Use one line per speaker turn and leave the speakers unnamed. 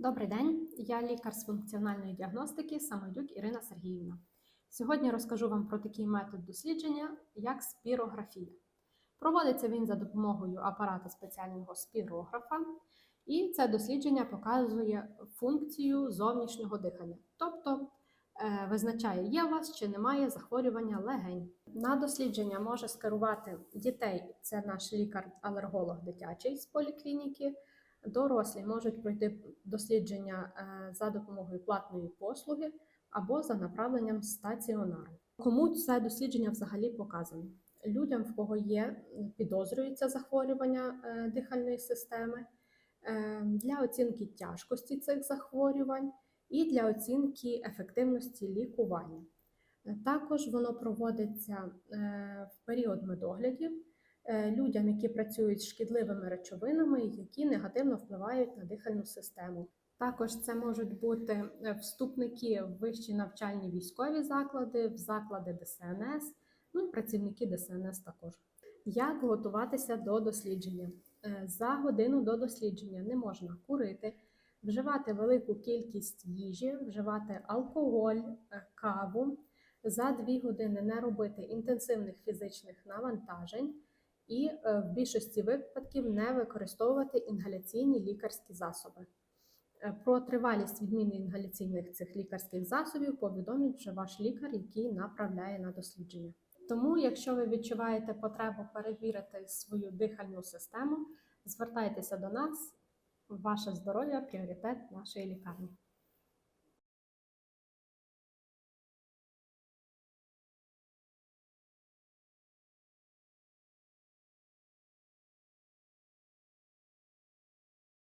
Добрий день, я лікар з функціональної діагностики Самойдюк Ірина Сергіївна. Сьогодні розкажу вам про такий метод дослідження, як спірографія. Проводиться він за допомогою апарата спеціального спірографа, і це дослідження показує функцію зовнішнього дихання, тобто е, визначає, є у вас чи немає захворювання легень. На дослідження може скерувати дітей, це наш лікар-алерголог дитячий з поліклініки. Дорослі можуть пройти дослідження е, за допомогою платної послуги або за направленням стаціонару. Кому це дослідження взагалі показане? Людям, в кого є підозрюється захворювання е, дихальної системи, е, для оцінки тяжкості цих захворювань і для оцінки ефективності лікування. Також воно проводиться в період медоглядів людям, які працюють з шкідливими речовинами, які негативно впливають на дихальну систему. Також це можуть бути е, вступники в вищі навчальні військові заклади, в заклади ДСНС, ну і працівники ДСНС також. Як готуватися до дослідження? Е, За годину до дослідження не можна курити, вживати велику кількість їжі, вживати алкоголь, е, каву. За дві години не робити інтенсивних фізичних навантажень і е, в більшості випадків не використовувати інгаляційні лікарські засоби. Е, Про тривалість відміни інгаляційних цих лікарських засобів повідомить вже ваш лікар, який направляє на дослідження. Тому, якщо ви відчуваєте потребу перевірити свою дихальну систему, звертайтеся до нас. Ваше здоров'я пріоритет нашої лікарні.